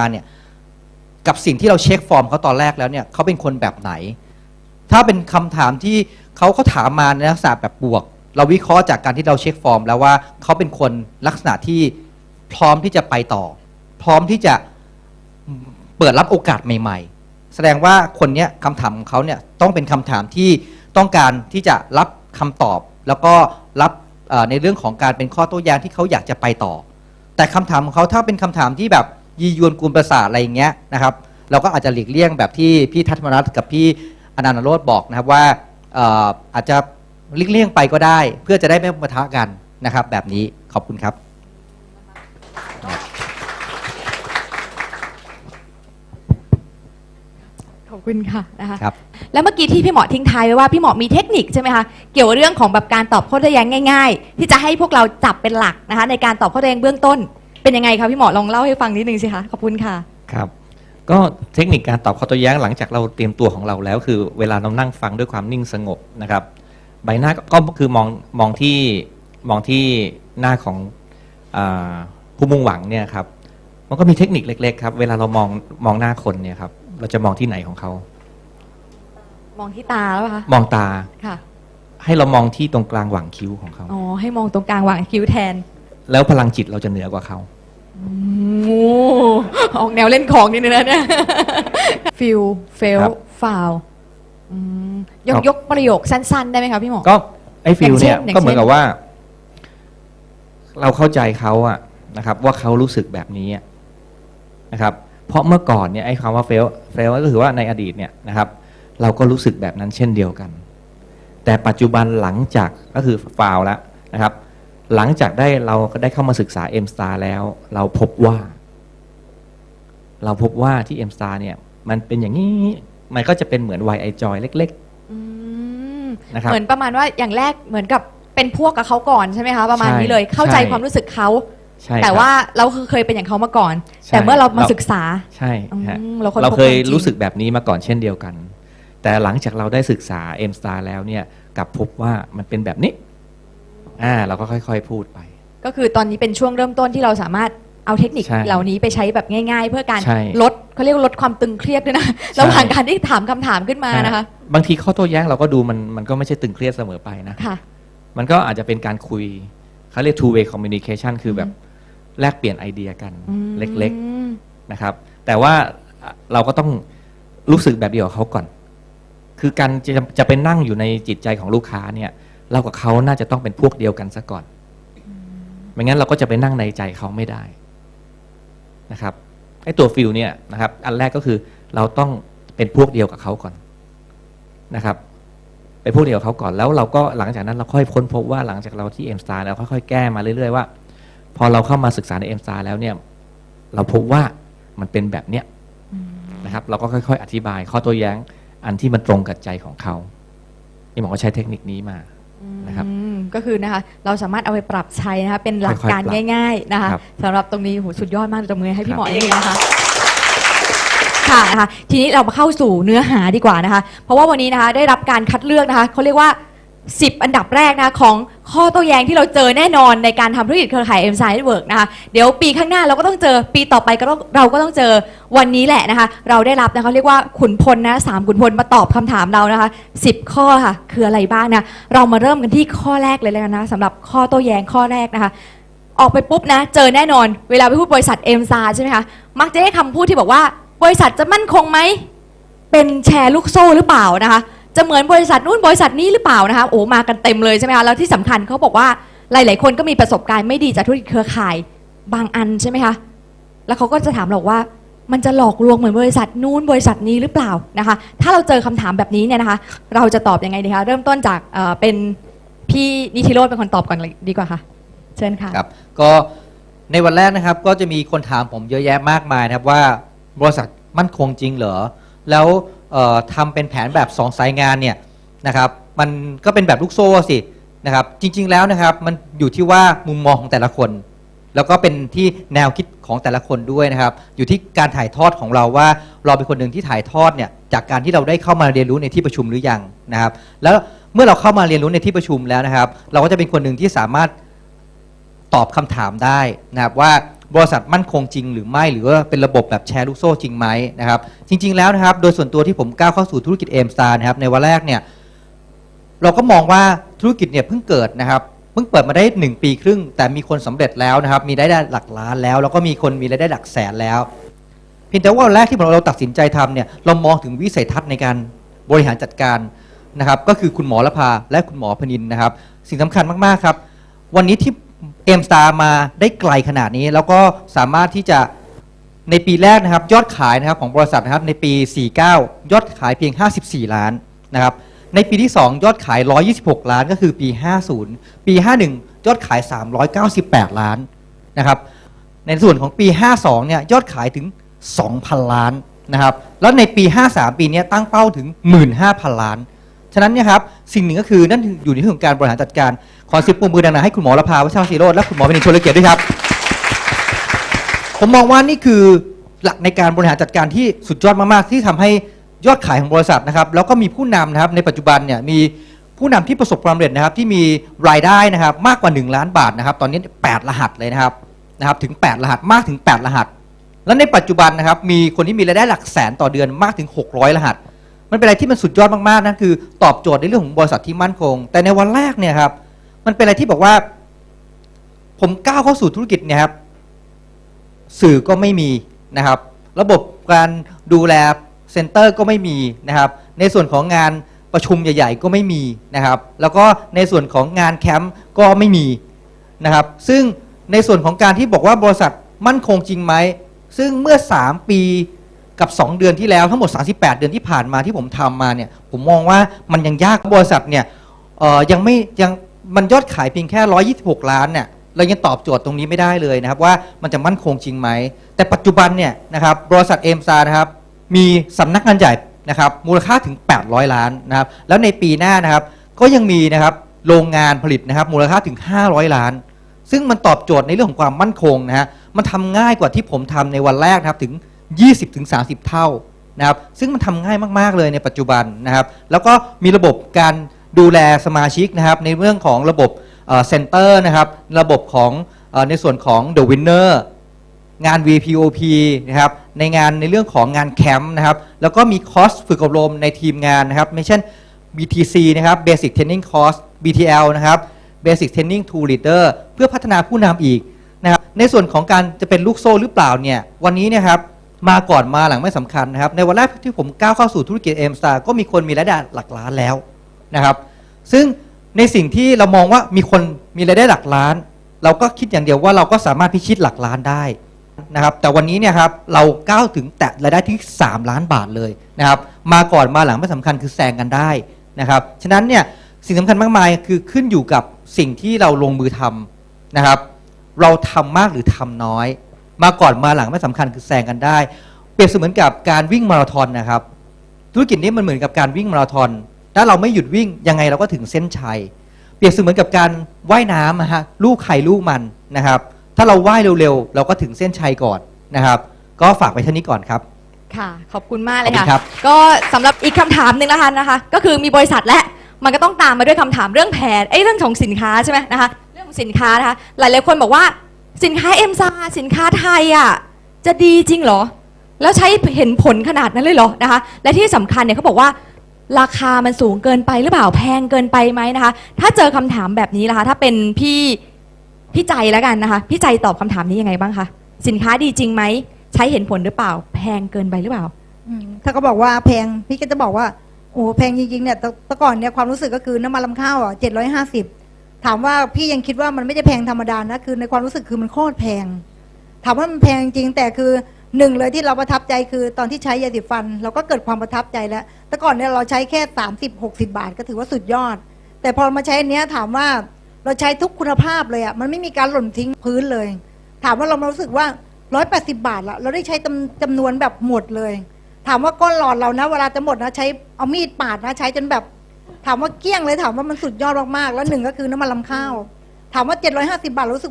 มาเนี่ยกับสิ่งที่เราเช็คฟอร์มเขาตอนแรกแล้วเนี่ยเขาเป็นคนแบบไหน ถ้าเป็นคำถามที่เขาเขาถามมาในลักษณะแบบบวก เราวิเคราะห์จากการที่เราเช็คฟอร์ม แล้วว่าเขาเป็นคนลักษณะที่พร้อมที่จะไปต่อ พร้อมที่จะเปิดรับโอกาสใหม่ ๆ แสดงว่าคนเนี้ยคำถามของเขาเนี่ยต้องเป็นคำถามที่ต้องการที่จะรับคำตอบ แล้วก็รับเอ่อในเรื่องของการเป็นข้อโต้แย้งที่เขาอยากจะไปต่อ แต่คำถามของเขาถ้าเป็นคำถามที่แบบ ยียวนกุลประสาทอะไรอย่างเงี้ยนะครับเราก็อาจจะหลีกเลี่ยงแบบที่พี่ทัศมนัสกับพี่อนันต์โรธบอกนะครับว่าเอ่ออาจจะหลีกเลี่ยงไปก็ได้ เพื่อจะได้ไม่ปะทะกันนะครับ แบบนี้ขอบคุณครับขอบคุณค่ะนะคะครับแล้วเมื่อกี้ที่พี่หมอทิ้งท้ายไว้ว่าพี่หมอมีเทคนิคใช่ไหมคะเกี่ยวกับเรื่องของแบบการตอบข้อโต้แย้งง่าย ๆ ที่จะให้พวกเราจับเป็นหลักนะคะในการตอบข้อโต้แย้งเบื้องต้น เป็นยังไงคะพี่หมอลองเล่าให้ฟังนิดนึงสิคะ ขอบคุณค่ะ ครับ ก็เทคนิคการตอบข้อโต้แย้งหลังจากเราเตรียมตัวของเราแล้ว คือเวลาเรานั่งฟังด้วยความนิ่งสงบนะครับ ใบหน้าก็ก็คือมองมองที่มองที่หน้าของอาผู้มุ่งหวังเนี่ยครับ มันก็มีเทคนิคเล็ก ๆ ครับ เวลาเรามองมองหน้าคนเนี่ยครับ เราจะมองที่ไหนของเขา มองที่ตาแล้วคะ มองตา ค่ะ ให้เรามองที่ตรงกลางหว่างคิ้วของเขา อ๋อ ให้มองตรงกลางหว่างคิ้วแทน แล้วพลังจิตเราจะเหนือกว่าเขา โอ้ออกแนวเล่นของนิดนึงนะเนี่ยฟิลเฟลครับฟาวยครักบ ยกประโยคสั้น ๆ ได้ไหมคะพี่หมอ ก็ไอ้ฟิลเนี่ยอย่างเช่น ก็เหมือนกับว่า เราเข้าใจเขาอะนะครับ ว่าเขารู้สึกแบบนี้อะนะครับ เพราะเมื่อก่อนเนี่ยไอ้คำว่าเฟลเฟลก็คือว่าในอดีตเนี่ยนะครับ เราก็รู้สึกแบบนั้นเช่นเดียวกัน แต่ปัจจุบันหลังจากก็คือฟาวแล้วนะครับ หลังจากได้เราก็ได้เข้ามาศึกษา M Star แล้ว เราพบว่า เราพบว่าที่ M Star เนี่ย มันเป็นอย่างนี้ มันก็จะเป็นเหมือน Y I Joy เล็กอืมนะครับ เหมือนประมาณว่าอย่างแรกเหมือนกับเป็นพวกกับเขาก่อนใช่ไหมคะ ประมาณใช่นี้เลยเข้าใจใช่ความรู้สึกเขาๆใช่แต่ครับว่าเราคือเคยเป็นอย่างเขามาก่อนใช่แต่เมื่อเรามาเราศึกษาใช่ฮะอืมเราค้นพบเราเคยความจริงรู้สึกแบบนี้มาก่อนเช่นเดียวกัน แต่หลังจากเราได้ศึกษา M Star แล้วเนี่ยกลับพบว่ามันเป็นแบบนี้ อ่าเราก็ค่อย ๆ พูดไป ก็คือตอนนี้เป็นช่วงเริ่มต้นที่เราสามารถเอาเทคนิคใช่เหล่านี้ไปใช้แบบง่าย ๆ เพื่อการใช่ลดเขาเรียกว่าลดความตึงเครียดด้วยนะใช่ ระหว่างการที่ถามคำถามขึ้นมานะคะ บางทีข้อโต้แย้งเราก็ดูมันมันก็ไม่ใช่ตึงเครียดเสมอไปนะ ค่ะ มันก็อาจจะเป็นการคุยเขาเรียก two way communication คือแบบแลกเปลี่ยนไอเดียกันอืมเล็กๆนะครับ แต่ว่าเราก็ต้องรู้สึกแบบเดียวกับเขาก่อน คือการจะจะไปนั่งอยู่ในจิตใจของลูกค้าเนี่ย เรากับเขาน่าจะต้องเป็นพวกเดียวกันซะก่อนไม่งั้นเราก็จะไปนั่งในใจเขาไม่ได้นะครับไอ้ตัวฟิลเนี่ยนะครับ อันแรกก็คือเราต้องเป็นพวกเดียวกับเขาก่อนนะครับไปนพวกเดียวกับเขาก่อนแล้วเราก็หลังจากนั้นเราค่อยค้นพบว่าหลังจากเราที่เอ็มสตาร์แล้วค่อยๆแก้มาเรื่อยๆว่า พอเราเข้ามาศึกษาในเอ็มสตาร์แล้วเนี่ย เราพบว่ามันเป็นแบบเนี้ยนะครับ เราก็ค่อย ๆ อธิบายข้อโต้แย้งอันที่มันตรงกับใจของเขานี่หมอก็ใช้เทคนิคนี้มา นะครับ อืมก็คือนะคะเราสามารถเอาไปปรับใช้นะคะเป็นหลักการค่อยๆปรับง่าย ๆนะคะครับสำหรับตรงนี้โหสุดยอดมากตบมือให้พี่หมอครับเองนะคะ ค่ะนะคะทีนี้เรามาเข้าสู่เนื้อหาดีกว่านะคะ เพราะว่าวันนี้นะคะได้รับการคัดเลือกนะคะเขาเรียกว่า 10 อันดับแรกนะคะของ ข้อโต้แย้งที่เราเจอแน่นอนในการทำธุรกิจเครือข่าย M s i Network นะคะเดี๋ยวปีข้างหน้าเราก็ต้องเจอปีต่อไปก็ต้องเราก็ต้องเจอวันนี้แหละนะคะ เราได้รับนะคะเรียกว่าขุนพลนะสามขุนพลมาตอบคำถามเรานะคะ10 ข้อค่ะ คืออะไรบ้างนะเรามาเริ่มกันที่ข้อแรกเลยแล้วกันนะสำหรับข้อโต้แย้งข้อแรกนะคะ ออกไปปุ๊บนะ เจอแน่นอนเวลาไปพูดบริษัทเอ็มซาใช่ไหมคะมักจะได้คำพูดที่บอกว่า บริษัทจะมั่นคงไหมเป็นแชร์ลูกโซ่หรือเปล่านะคะ จะเหมือนบริษัทนู้นบริษัทนี้หรือเปล่านะคะโอ้มากันเต็มเลยใช่ไหมคะแล้วที่สำคัญเขาบอกว่าหลาย ๆ คนก็มีประสบการณ์ไม่ดีจากธุรกิจเครือข่ายบางอันใช่ไหมคะแล้วเขาก็จะถามเราว่ามันจะหลอกลวงเหมือนบริษัทนู้นบริษัทนี้หรือเปล่านะคะ ถ้าเราเจอคำถามแบบนี้เนี่ยนะคะ เราจะตอบยังไงดีคะเริ่มต้นจากเเป็นพี่นิธิโรธเป็นคนตอบก่อนดีกว่าค่ะ เชิญค่ะครับก็ในวันแรกนะครับก็จะมีคนถามผมเยอะแยะมากมายนะครับว่าบริษัทมั่นคงจริงเหรอแล้ว ทำเป็นแผนแบบสองสายงานเนี่ยนะครับมันก็เป็นแบบลูกโซ่สินะครับจริง ๆแล้วนะครับมันอยู่ที่ว่ามุมมองของแต่ละคน แล้วก็เป็นที่แนวคิดของแต่ละคนด้วยนะครับ อยู่ที่การถ่ายทอดของเราว่าเราเป็นคนหนึ่งที่ถ่ายทอดเนี่ยจากการที่เราได้เข้ามาเรียนรู้ในที่ประชุมหรือยังนะครับ แล้วเมื่อเราเข้ามาเรียนรู้ในที่ประชุมแล้วนะครับ เราก็จะเป็นคนหนึ่งที่สามารถตอบคำถามได้นะครับว่า บริษัทมั่นคงจริงหรือไม่หรือว่าเป็นระบบแบบแชร์ลูกโซ่จริงไหมนะครับจริง ๆแล้วนะครับโดยส่วนตัวที่ผมก้าวเข้าสู่ธุรกิจเอมสตาร์นะครับในวันแรกเนี่ยเราก็มองว่าธุรกิจเนี่ยเพิ่งเกิดนะครับเพิ่งเปิดมาได้ 1 ปีครึ่ง แต่มีคนสำเร็จแล้วนะครับมีรายได้หลักล้านแล้ว แล้วก็มีคนมีรายได้หลักแสนแล้ว เพียงแต่ว่าวันแรกที่เราตัดสินใจทำเนี่ยเรามองถึงวิสัยทัศน์ในการบริหารจัดการนะครับก็คือคุณหมอละพาและคุณหมอพนินนะครับ สิ่งสำคัญมากๆครับ วันนี้ที่ เอ็มสตาร์มาได้ไกลขนาดนี้ แล้วก็สามารถที่จะในปีแรกนะครับ ยอดขายนะครับของบริษัทนะครับในปี 49 ยอดขายเพียง 54 ล้านนะครับในปีที่ 2 ยอดขาย 126 ล้านก็คือปี 50 ปี 51 ยอดขาย 398 ล้านนะครับในส่วนของปี 52 เนี่ยยอดขายถึง 2,000 ล้านนะครับแล้วในปี 53 ปีนี้ตั้งเป้าถึง 15,000 ล้าน ฉะนั้นเนี่ยครับสิ่งหนึ่งก็คือนั่นอยู่ในเรื่องของการบริหารจัดการขอสิบปรบมือดังๆให้คุณหมอระพาวชรศรีโรจน์และคุณหมอเป็นชนเกียรติด้วยครับ ผมมองว่านี่คือหลักในการบริหารจัดการที่สุดยอดมากๆที่ทำให้ยอดขายของบริษัทนะครับแล้วก็มีผู้นำนะครับในปัจจุบันเนี่ยมีผู้นำที่ประสบความสำเร็จนะครับที่มีรายได้นะครับมากกว่า 1 ล้านบาทนะครับ ตอนนี้ 8 รหัสเลยนะครับนะครับถึง 8 รหัสมากถึง 8 รหัส แล้วในปัจจุบันนะครับมีคนที่มีรายได้หลักแสนต่อเดือนมากถึง 600 รหัส มันเป็นอะไรที่มันสุดยอดมากๆนั่นคือตอบโจทย์ในเรื่องของบริษัทที่มั่นคง แต่ในวันแรกเนี่ยครับ มันเป็นอะไรที่บอกว่า ผมก้าวเข้าสู่ธุรกิจเนี่ยครับ สื่อก็ไม่มีนะครับ ระบบการดูแลเซ็นเตอร์ก็ไม่มีนะครับ ในส่วนของงานประชุมใหญ่ ๆ ก็ไม่มีนะครับ แล้วก็ในส่วนของงานแคมป์ก็ไม่มีนะครับ ซึ่งในส่วนของการที่บอกว่าบริษัทมั่นคงจริงไหม ซึ่งเมื่อ 3 ปี กับ 2 เดือนที่แล้วทั้งหมด 38 เดือนที่ผ่านมาที่ผมทำมาเนี่ยผมมองว่ามันยังยากบริษัทเนี่ยยังไม่ยังมันยอดขายเพียงแค่ 126 ล้านเนี่ยเรายังตอบโจทย์ตรงนี้ไม่ได้เลยนะครับว่ามันจะมั่นคงจริงไหม แต่ปัจจุบันเนี่ยนะครับบริษัทเอมซานะครับมีสำนักงานใหญ่นะครับมูลค่าถึง 800 ล้านนะครับแล้วในปีหน้านะครับก็ยังมีนะครับโรงงานผลิตนะครับมูลค่าถึง 500 ล้าน ซึ่งมันตอบโจทย์ในเรื่องของความมั่นคงนะฮะมันทำง่ายกว่าที่ผมทำในวันแรกนะครับถึง 20-30ถึง30 เท่านะครับซึ่งมันทำง่ายมาก ๆ เลยในปัจจุบันนะครับแล้วก็มีระบบการดูแลสมาชิกนะครับในเรื่องของระบบเซ็นเตอร์นะครับระบบของเออในส่วนของ The Winner งาน VPOP นะครับในงานในเรื่องของงานแคมป์นะครับแล้วก็มีคอร์สฝึกอบรมในทีมงานนะครับไม่เช่น BTC นะครับ Basic Training Course BTL นะครับ Basic Training to Leader เพื่อพัฒนาผู้นำอีกนะครับในส่วนของการจะเป็นลูกโซ่หรือเปล่าเนี่ยวันนี้นะครับ มาก่อนมาหลังไม่สำคัญนะครับ ในวันแรกที่ผมก้าวเข้าสู่ธุรกิจเอ็มสตาร์ก็มีคนมีรายได้หลักล้านแล้วนะครับ ซึ่งในสิ่งที่เรามองว่ามีคนมีรายได้หลักล้าน เราก็คิดอย่างเดียวว่าเราก็สามารถพิชิตหลักล้านได้นะครับแต่วันนี้เนี่ยครับเราก้าวถึงแตะรายได้ที่ 3 ล้านบาทเลยนะครับมาก่อนมาหลังไม่สำคัญคือแซงกันได้นะครับฉะนั้นเนี่ยสิ่งสำคัญมากมายคือขึ้นอยู่กับสิ่งที่เราลงมือทำนะครับเราทำมากหรือทำน้อย มาก่อนมาหลังไม่สำคัญคือแซงกันได้ เปรียบเสมือนกับการวิ่งมาราธอนนะครับ ธุรกิจนี้มันเหมือนกับการวิ่งมาราธอนถ้าเราไม่หยุดวิ่งยังไงเราก็ถึงเส้นชัย เปรียบเสมือนกับการว่ายน้ำนะฮะลูกไข่ลูกมันนะครับ ถ้าเราว่ายเร็วๆ เราก็ถึงเส้นชัยก่อนนะครับ ก็ฝากไว้เท่านี้ก่อนครับ ค่ะ ขอบคุณมากเลยขอบคุณครัค่ะ บ ก็สำหรับอีกคำถามหนึ่งนะคะนะคะ ก็คือมีบริษัทและมันก็ต้องตามมาด้วยคำถามเรื่องแผนไอ้ยเรื่องของสินค้าใช่ไหมนะคะ เรื่องของสินค้านะคะ หลายๆคนบอกว่า สินค้าเอ็มซาสินค้าไทยอะจะดีจริงเหรอ แล้วใช้เห็นผลขนาดนั้นเลยเหรอนะคะ และที่สำคัญเนี่ยเขาบอกว่า ราคามันสูงเกินไปหรือเปล่าแพงเกินไปไหมนะคะ ถ้าเจอคำถามแบบนี้นะคะ ถ้าเป็นพี่พี่ใจแล้วกันนะคะ พี่ใจตอบคำถามนี้ยังไงบ้างคะสินค้าดีจริงไหมใช้เห็นผลหรือเปล่า แพงเกินไปหรือเปล่าถ้าก็บอกว่าแพงพี่ก็จะบอกว่าโอ้แพงจริงๆเนี่ยต่แต่ก่อนเนี่ยความรู้สึกก็คือน้ำมันลำข้าวอะเจ็ดร้อยห้าสิบ ถามว่าพี่ยังคิดว่ามันไม่ได้แพงธรรมดานะคือในความรู้สึกคือมันโคตรแพง ถามว่ามันแพงจริงแต่คือหนึ่งเลยที่เราประทับใจคือตอนที่ใช้ยาสีฟัน เราก็เกิดความประทับใจแล้ว แต่ก่อนเนี่ยเราใช้แค่สามสิบหกสิบาทก็ถือว่าสุดยอด แต่พอมาใช้อันเนี้ยถามว่าเราใช้ทุกคุณภาพเลยอะมันไม่มีการหล่นทิ้งพื้นเลย ถามว่าเรามารู้สึกว่าร้อยแปดสิบาทละเราได้ใช้จำจำนวนแบบหมดเลย ถามว่าก้อนหลอดเรานะ เวลาจะหมดนะใช้เอามีดปาดนะใช้จนแบบ ถามว่าเกลี้ยงเลยถามว่ามันสุดยอดมากๆแล้วหนึ่งก็คือน้ำมันลำข้าว ถามว่า 750 บาทรู้สึก